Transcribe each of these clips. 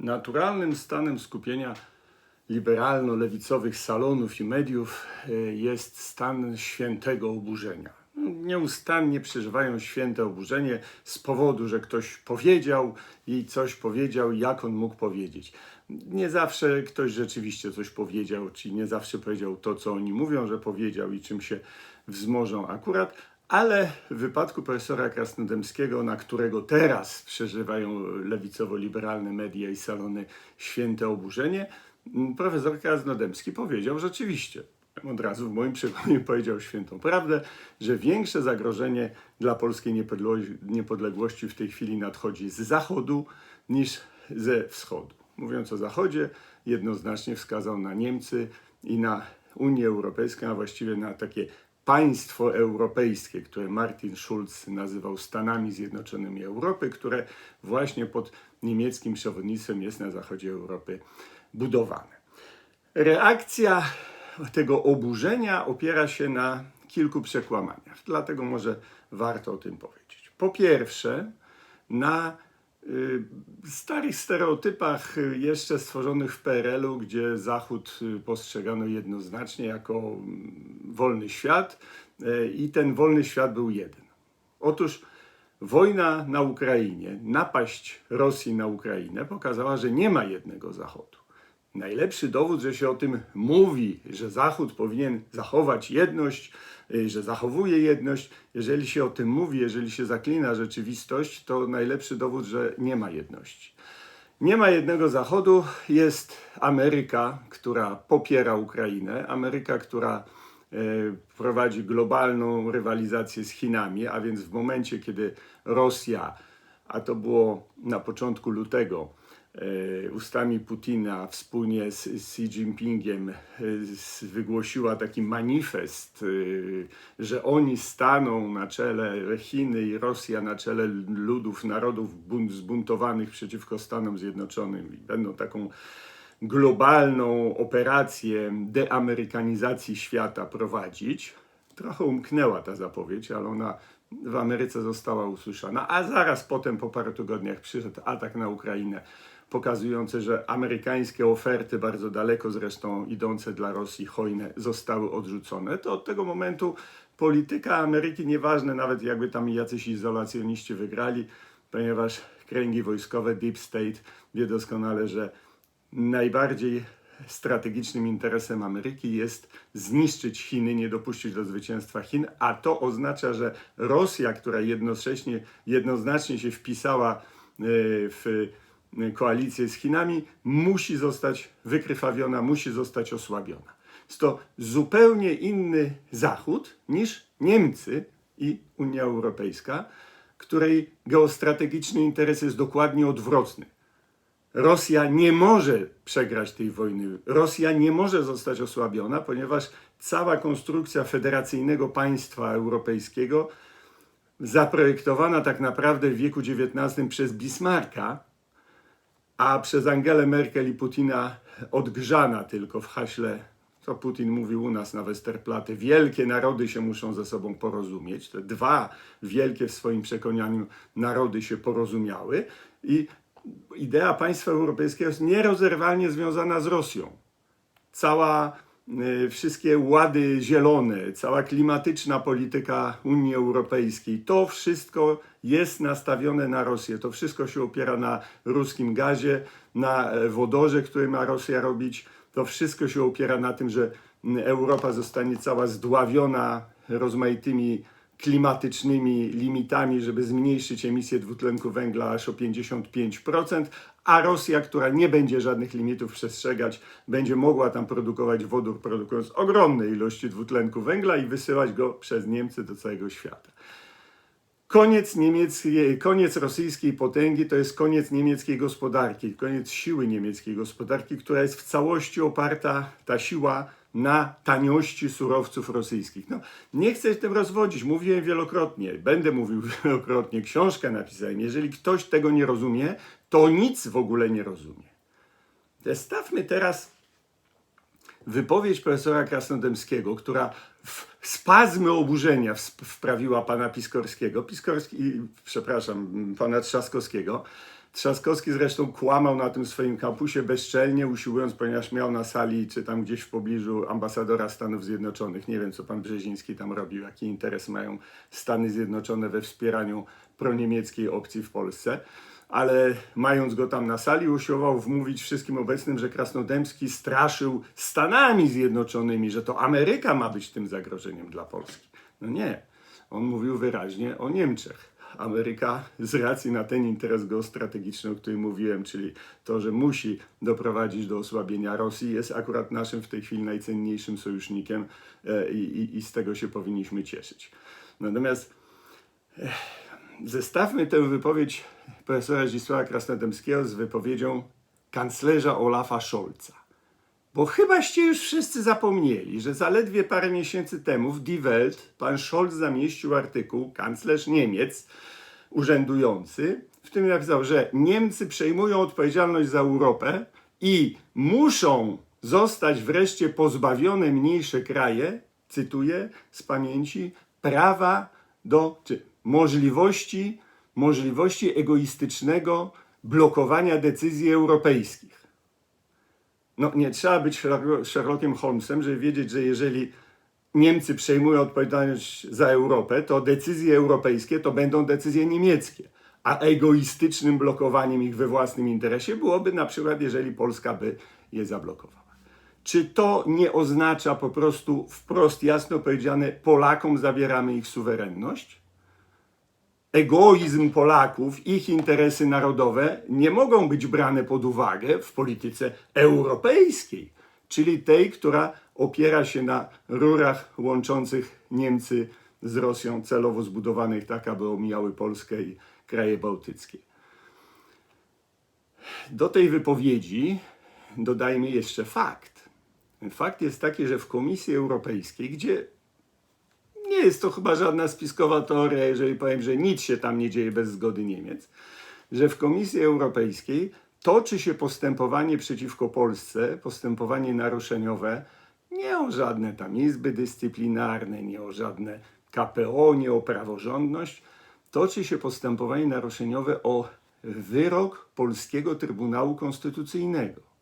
Naturalnym stanem skupienia liberalno-lewicowych salonów i mediów e, jest stan świętego oburzenia. No, Nieustannie przeżywają święte oburzenie z powodu, że ktoś powiedział i coś powiedział, jak on mógł powiedzieć. Nie zawsze ktoś rzeczywiście coś powiedział, czyli nie zawsze powiedział to, co oni mówią, że powiedział i czym się wzmożą akurat, ale w wypadku profesora Krasnodębskiego, na którego teraz przeżywają lewicowo-liberalne media i salony święte oburzenie, profesor Krasnodębski powiedział rzeczywiście, od razu w moim przekonaniu powiedział świętą prawdę, że większe zagrożenie dla polskiej niepodległości w tej chwili nadchodzi z zachodu niż ze wschodu. Mówiąc o zachodzie, jednoznacznie wskazał na Niemcy i na Unię Europejską, a właściwie na takie państwo europejskie, które Martin Schulz nazywał Stanami Zjednoczonymi Europy, które właśnie pod niemieckim przewodnictwem jest na zachodzie Europy budowane. Reakcja tego oburzenia opiera się na kilku przekłamaniach, dlatego może warto o tym powiedzieć. Po pierwsze, na starych stereotypach y, jeszcze stworzonych w PRL-u, gdzie Zachód y, postrzegano jednoznacznie jako mm, wolny świat y, i ten wolny świat był jeden. Otóż wojna na Ukrainie, napaść Rosji na Ukrainę pokazała, że nie ma jednego Zachodu. Najlepszy dowód, że się o tym mówi, że Zachód powinien zachować jedność, y, że zachowuje jedność, jeżeli się o tym mówi, jeżeli się zaklina rzeczywistość, to najlepszy dowód, że nie ma jedności. Nie ma jednego Zachodu, jest Ameryka, która popiera Ukrainę, Ameryka, która e, prowadzi globalną rywalizację z Chinami, a więc w momencie, kiedy Rosja, a to było na początku lutego, ustami Putina wspólnie z Xi Jinpingiem e, wygłosiła taki manifest, e, że oni staną na czele Chiny i Rosja na czele ludów, narodów bunt, zbuntowanych przeciwko Stanom Zjednoczonym i będą taką globalną operację deamerykanizacji świata prowadzić. Trochę umknęła ta zapowiedź, ale ona w Ameryce została usłyszana, a zaraz potem, po paru tygodniach, przyszedł atak na Ukrainę, pokazujący, że amerykańskie oferty, bardzo daleko zresztą idące dla Rosji, hojne, zostały odrzucone. To od tego momentu polityka Ameryki, nieważne nawet jakby tam jacyś izolacjoniści wygrali, ponieważ kręgi wojskowe, Deep State wie doskonale, że najbardziej strategicznym interesem Ameryki jest zniszczyć Chiny, nie dopuścić do zwycięstwa Chin, a to oznacza, że Rosja, która jednocześnie, jednoznacznie się wpisała e, w koalicję z Chinami, musi zostać wykrywawiona, musi zostać osłabiona. Jest to zupełnie inny Zachód niż Niemcy i Unia Europejska, której geostrategiczny interes jest dokładnie odwrotny. Rosja nie może przegrać tej wojny. Rosja nie może zostać osłabiona, ponieważ cała konstrukcja federacyjnego państwa europejskiego, zaprojektowana tak naprawdę w wieku XIX przez Bismarcka, a przez Angelę Merkel i Putina odgrzana tylko w haśle, co Putin mówił u nas na Westerplatte, wielkie narody się muszą ze sobą porozumieć. Te dwa wielkie w swoim przekonaniu narody się porozumiały i idea państwa europejskiego jest nierozerwalnie związana z Rosją. Cała, y, wszystkie łady zielone, cała klimatyczna polityka Unii Europejskiej, to wszystko jest nastawione na Rosję. To wszystko się opiera na ruskim gazie, na e, wodorze, który ma Rosja robić. To wszystko się opiera na tym, że Europa zostanie cała zdławiona rozmaitymi klimatycznymi limitami, żeby zmniejszyć emisję dwutlenku węgla aż o 55%, a Rosja, która nie będzie żadnych limitów przestrzegać, będzie mogła tam produkować wodór, produkując ogromne ilości dwutlenku węgla i wysyłać go przez Niemcy do całego świata. Koniec, niemieckiej, koniec rosyjskiej potęgi to jest koniec niemieckiej gospodarki, koniec siły niemieckiej gospodarki, która jest w całości oparta, ta siła, na taniości surowców rosyjskich. No, nie chcę się tym rozwodzić, mówiłem wielokrotnie, będę mówił wielokrotnie, książkę napisałem. Jeżeli ktoś tego nie rozumie, to nic w ogóle nie rozumie. Zestawmy teraz wypowiedź profesora Krasnodębskiego, która w spazmy oburzenia wprawiła pana Piskorskiego, Piskorski, przepraszam, pana Trzaskowskiego. Trzaskowski zresztą kłamał na tym swoim kampusie bezczelnie, usiłując, ponieważ miał na sali, czy tam gdzieś w pobliżu ambasadora Stanów Zjednoczonych. Nie wiem, co pan Brzeziński tam robił, jaki interes mają Stany Zjednoczone we wspieraniu proniemieckiej opcji w Polsce. Ale mając go tam na sali, usiłował wmówić wszystkim obecnym, że Krasnodębski straszył Stanami Zjednoczonymi, że to Ameryka ma być tym zagrożeniem dla Polski. No nie. On mówił wyraźnie o Niemczech. Ameryka z racji na ten interes geostrategiczny, o którym mówiłem, czyli to, że musi doprowadzić do osłabienia Rosji, jest akurat naszym w tej chwili najcenniejszym sojusznikiem e, i, i, i z tego się powinniśmy cieszyć. Natomiast eh, zestawmy tę wypowiedź profesora Zdzisława Krasnodębskiego z wypowiedzią kanclerza Olafa Scholza. Bo chybaście już wszyscy zapomnieli, że zaledwie parę miesięcy temu w Die Welt pan Scholz zamieścił artykuł, kanclerz Niemiec, urzędujący, w tym napisał, że Niemcy przejmują odpowiedzialność za Europę i muszą zostać wreszcie pozbawione mniejsze kraje, cytuję z pamięci, prawa do, czy możliwości, możliwości egoistycznego blokowania decyzji europejskich. No, nie trzeba być Sherlock- Sherlockiem Holmesem, żeby wiedzieć, że jeżeli Niemcy przejmują odpowiedzialność za Europę, to decyzje europejskie to będą decyzje niemieckie. A egoistycznym blokowaniem ich we własnym interesie byłoby na przykład, jeżeli Polska by je zablokowała. Czy to nie oznacza po prostu wprost jasno powiedziane, Polakom zabieramy ich suwerenność? Egoizm Polaków, ich interesy narodowe nie mogą być brane pod uwagę w polityce europejskiej, czyli tej, która opiera się na rurach łączących Niemcy z Rosją, celowo zbudowanych tak, aby omijały Polskę i kraje bałtyckie. Do tej wypowiedzi dodajmy jeszcze fakt. Fakt jest taki, że w Komisji Europejskiej, gdzie jest to chyba żadna spiskowa teoria, jeżeli powiem, że nic się tam nie dzieje bez zgody Niemiec, że w Komisji Europejskiej toczy się postępowanie przeciwko Polsce, postępowanie naruszeniowe, nie o żadne tam izby dyscyplinarne, nie o żadne KPO, nie o praworządność. Toczy się postępowanie naruszeniowe o wyrok Polskiego Trybunału Konstytucyjnego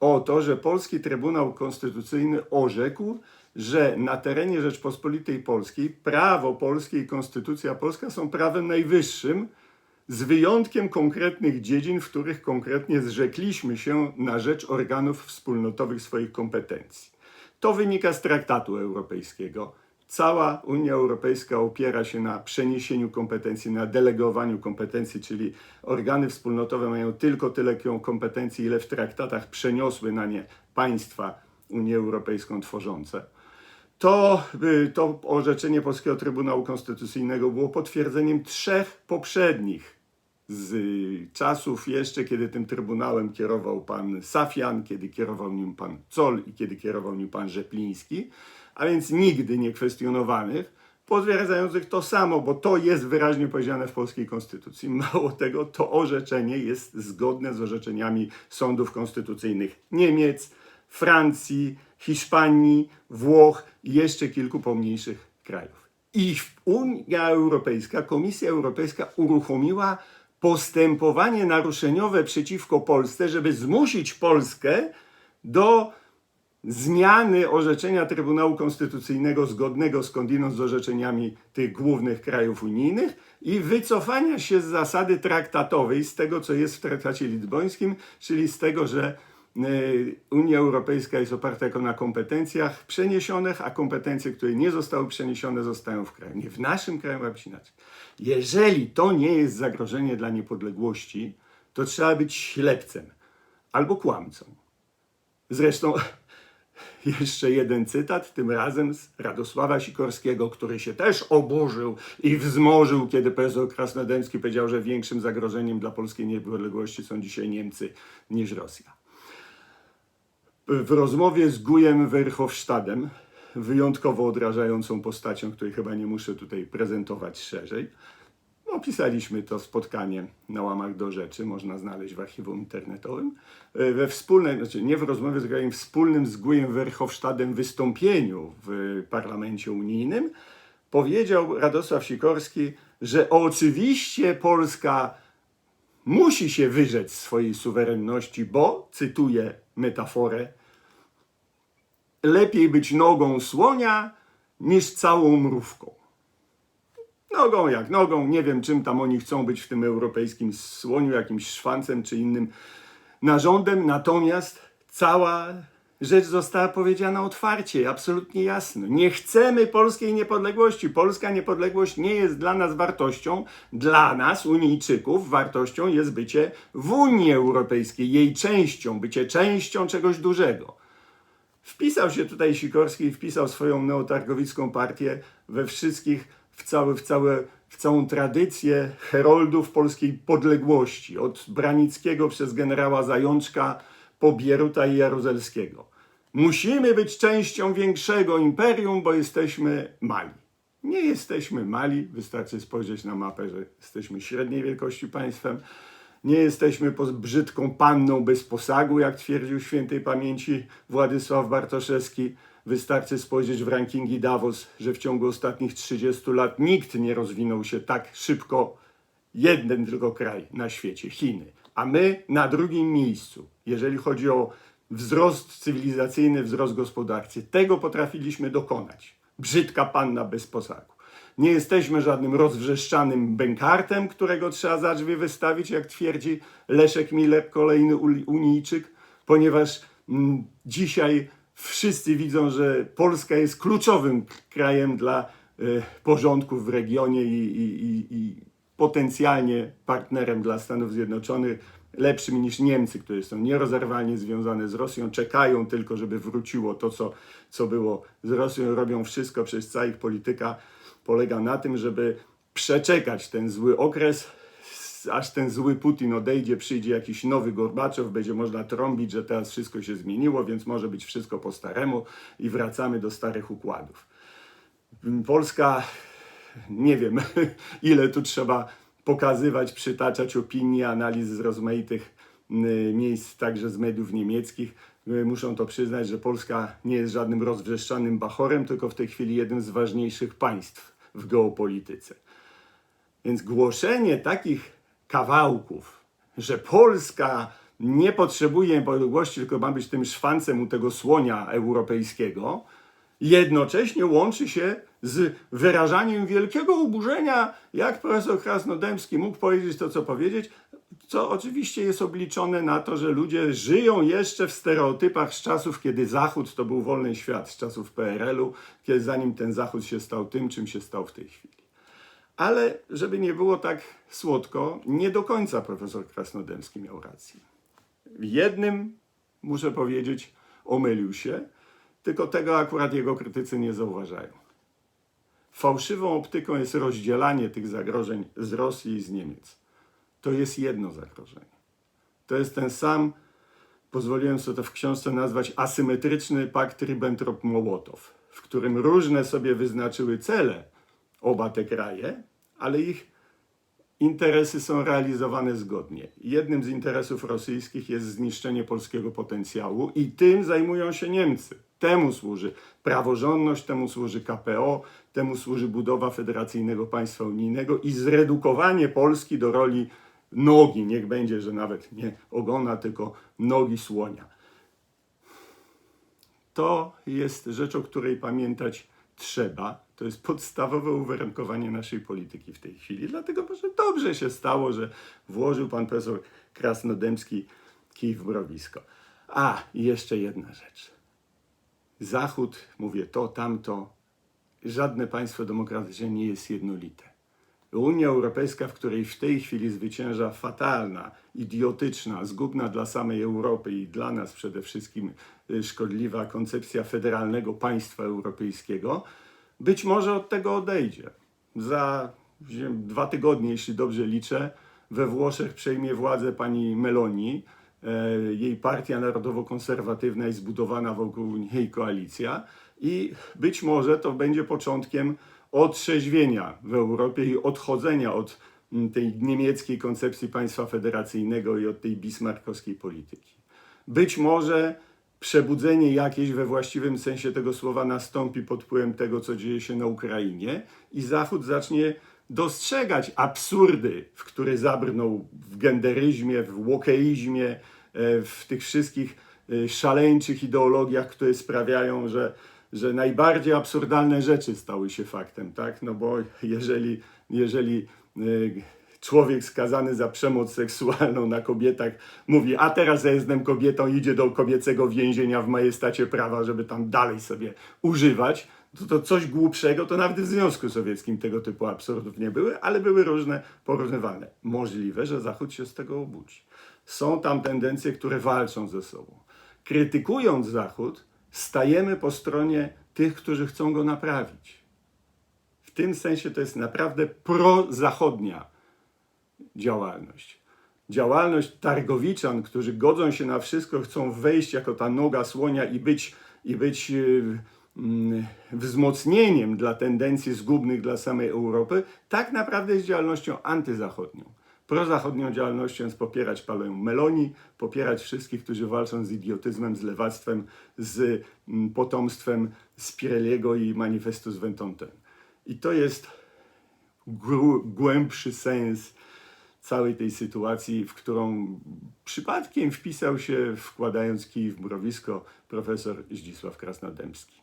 o to, że Polski Trybunał Konstytucyjny orzekł, że na terenie Rzeczpospolitej Polskiej prawo polskie i konstytucja polska są prawem najwyższym, z wyjątkiem konkretnych dziedzin, w których konkretnie zrzekliśmy się na rzecz organów wspólnotowych swoich kompetencji. To wynika z traktatu europejskiego. Cała Unia Europejska opiera się na przeniesieniu kompetencji, na delegowaniu kompetencji, czyli organy wspólnotowe mają tylko tyle kompetencji, ile w traktatach przeniosły na nie państwa Unię Europejską tworzące. To, y, to orzeczenie Polskiego Trybunału Konstytucyjnego było potwierdzeniem trzech poprzednich z y, czasów jeszcze, kiedy tym Trybunałem kierował pan Safian, kiedy kierował nim pan Zoll i kiedy kierował nim pan Rzepliński, a więc nigdy nie kwestionowanych, potwierdzających to samo, bo to jest wyraźnie powiedziane w polskiej konstytucji. Mało tego, to orzeczenie jest zgodne z orzeczeniami sądów konstytucyjnych Niemiec, Francji, Hiszpanii, Włoch i jeszcze kilku pomniejszych krajów. I Unia Europejska, Komisja Europejska uruchomiła postępowanie naruszeniowe przeciwko Polsce, żeby zmusić Polskę do zmiany orzeczenia Trybunału Konstytucyjnego zgodnego skądinąd z orzeczeniami tych głównych krajów unijnych i wycofania się z zasady traktatowej, z tego co jest w traktacie lizbońskim, czyli z tego, że Unia Europejska jest oparta jako na kompetencjach przeniesionych, a kompetencje, które nie zostały przeniesione, zostają w kraju. Nie w naszym kraju, a być inaczej. Jeżeli to nie jest zagrożenie dla niepodległości, to trzeba być ślepcem albo kłamcą. Zresztą jeszcze jeden cytat, tym razem z Radosława Sikorskiego, który się też oburzył i wzmożył, kiedy profesor Krasnodębski powiedział, że większym zagrożeniem dla polskiej niepodległości są dzisiaj Niemcy niż Rosja. W rozmowie z Gujem Verhofstadtem, wyjątkowo odrażającą postacią, której chyba nie muszę tutaj prezentować szerzej, Opisaliśmy to spotkanie na łamach do rzeczy, można znaleźć w archiwum internetowym. E, We wspólnej, znaczy nie w rozmowie z krajem, wspólnym z Gujem Verhofstadtem wystąpieniu w Parlamencie Unijnym powiedział Radosław Sikorski, że oczywiście Polska musi się wyrzec swojej suwerenności, bo, cytuję metaforę, lepiej być nogą słonia niż całą mrówką. Nogą jak nogą, nie wiem czym tam oni chcą być w tym europejskim słoniu, jakimś szwancem czy innym narządem, natomiast cała rzecz została powiedziana otwarcie, absolutnie jasno. Nie chcemy polskiej niepodległości. Polska niepodległość nie jest dla nas wartością. Dla nas, Unijczyków, wartością jest bycie w Unii Europejskiej, jej częścią, bycie częścią czegoś dużego. Wpisał się tutaj Sikorski i wpisał swoją neotargowicką partię we wszystkich, w, cały, w, całe, w całą tradycję heroldów polskiej podległości. Od Branickiego przez generała Zajączka po Bieruta i Jaruzelskiego. Musimy być częścią większego imperium, bo jesteśmy mali. Nie jesteśmy mali, wystarczy spojrzeć na mapę, że jesteśmy średniej wielkości państwem. Nie jesteśmy brzydką panną bez posagu, jak twierdził świętej pamięci Władysław Bartoszewski. Wystarczy spojrzeć w rankingi Davos, że w ciągu ostatnich 30 lat nikt nie rozwinął się tak szybko, jeden tylko kraj na świecie Chiny. A my na drugim miejscu, jeżeli chodzi o wzrost cywilizacyjny, wzrost gospodarczy. Tego potrafiliśmy dokonać. Brzydka panna bez posagu. Nie jesteśmy żadnym rozwrzeszczanym bękartem, którego trzeba za drzwi wystawić, jak twierdzi Leszek Miller, kolejny Unijczyk, ponieważ mm, dzisiaj wszyscy widzą, że Polska jest kluczowym krajem dla e, porządku w regionie i, i, i, i potencjalnie partnerem dla Stanów Zjednoczonych, lepszym niż Niemcy, które są nierozerwalnie związane z Rosją, czekają tylko, żeby wróciło to, co, co było z Rosją, robią wszystko, przez cała ich polityka polega na tym, żeby przeczekać ten zły okres, aż ten zły Putin odejdzie, przyjdzie jakiś nowy Gorbaczow, będzie można trąbić, że teraz wszystko się zmieniło, więc może być wszystko po staremu i wracamy do starych układów. Polska, nie wiem, ile tu trzeba pokazywać, przytaczać opinii, analiz z rozmaitych y, miejsc, także z mediów niemieckich. Y, Muszą to przyznać, że Polska nie jest żadnym rozwrzeszczanym bachorem, tylko w tej chwili jednym z ważniejszych państw w geopolityce. Więc głoszenie takich kawałków, że Polska nie potrzebuje niepodległości, tylko ma być tym szwancem u tego słonia europejskiego, jednocześnie łączy się z wyrażaniem wielkiego oburzenia, jak profesor Krasnodębski mógł powiedzieć to, co powiedzieć, co oczywiście jest obliczone na to, że ludzie żyją jeszcze w stereotypach z czasów, kiedy Zachód to był wolny świat, z czasów PRL-u, kiedy zanim ten Zachód się stał tym, czym się stał w tej chwili. Ale żeby nie było tak słodko, nie do końca profesor Krasnodębski miał rację. W jednym, muszę powiedzieć, omylił się, tylko tego akurat jego krytycy nie zauważają. Fałszywą optyką jest rozdzielanie tych zagrożeń z Rosji i z Niemiec. To jest jedno zagrożenie. To jest ten sam, pozwoliłem sobie to w książce nazwać, asymetryczny pakt Ribbentrop-Mołotow, w którym różne sobie wyznaczyły cele oba te kraje, ale ich interesy są realizowane zgodnie. Jednym z interesów rosyjskich jest zniszczenie polskiego potencjału i tym zajmują się Niemcy. Temu służy praworządność, temu służy KPO, temu służy budowa federacyjnego państwa unijnego i zredukowanie Polski do roli nogi, niech będzie, że nawet nie ogona, tylko nogi słonia. To jest rzecz, o której pamiętać trzeba. To jest podstawowe uwarunkowanie naszej polityki w tej chwili. Dlatego może dobrze się stało, że włożył pan profesor Krasnodębski kij w mrowisko. A, jeszcze jedna rzecz. Zachód, mówię to, tamto, żadne państwo demokratyczne nie jest jednolite. Unia Europejska, w której w tej chwili zwycięża fatalna, idiotyczna, zgubna dla samej Europy i dla nas przede wszystkim y, szkodliwa koncepcja federalnego państwa europejskiego, być może od tego odejdzie. Za dwa tygodnie, jeśli dobrze liczę, we Włoszech przejmie władzę pani Meloni. E, Jej partia narodowo-konserwatywna jest zbudowana wokół niej koalicja i być może to będzie początkiem otrzeźwienia w Europie i odchodzenia od mm, tej niemieckiej koncepcji państwa federacyjnego i od tej bismarckowskiej polityki. Być może przebudzenie jakieś we właściwym sensie tego słowa nastąpi pod wpływem tego, co dzieje się na Ukrainie i Zachód zacznie dostrzegać absurdy, w które zabrnął w genderyzmie, w łokeizmie, e, w tych wszystkich e, szaleńczych ideologiach, które sprawiają, że, że najbardziej absurdalne rzeczy stały się faktem, tak? No bo jeżeli, jeżeli e, człowiek skazany za przemoc seksualną na kobietach mówi, a teraz ja jestem kobietą, idzie do kobiecego więzienia w majestacie prawa, żeby tam dalej sobie używać, to, to coś głupszego, to nawet w Związku Sowieckim tego typu absurdów nie były, ale były różne porównywalne. Możliwe, że Zachód się z tego obudzi. Są tam tendencje, które walczą ze sobą. Krytykując Zachód, stajemy po stronie tych, którzy chcą go naprawić. W tym sensie to jest naprawdę prozachodnia działalność. Działalność targowiczan, którzy godzą się na wszystko, chcą wejść jako ta noga słonia i być, i być yy, mm, wzmocnieniem dla tendencji zgubnych dla samej Europy, tak naprawdę jest działalnością antyzachodnią. Prozachodnią działalnością jest popierać palę Meloni, popierać wszystkich, którzy walczą z idiotyzmem, z lewactwem, z mm, potomstwem Spirelliego i manifestu z Ventontem. I to jest głębszy sens całej tej sytuacji, w którą przypadkiem wpisał się, wkładając kij w mrowisko, profesor Zdzisław Krasnodębski.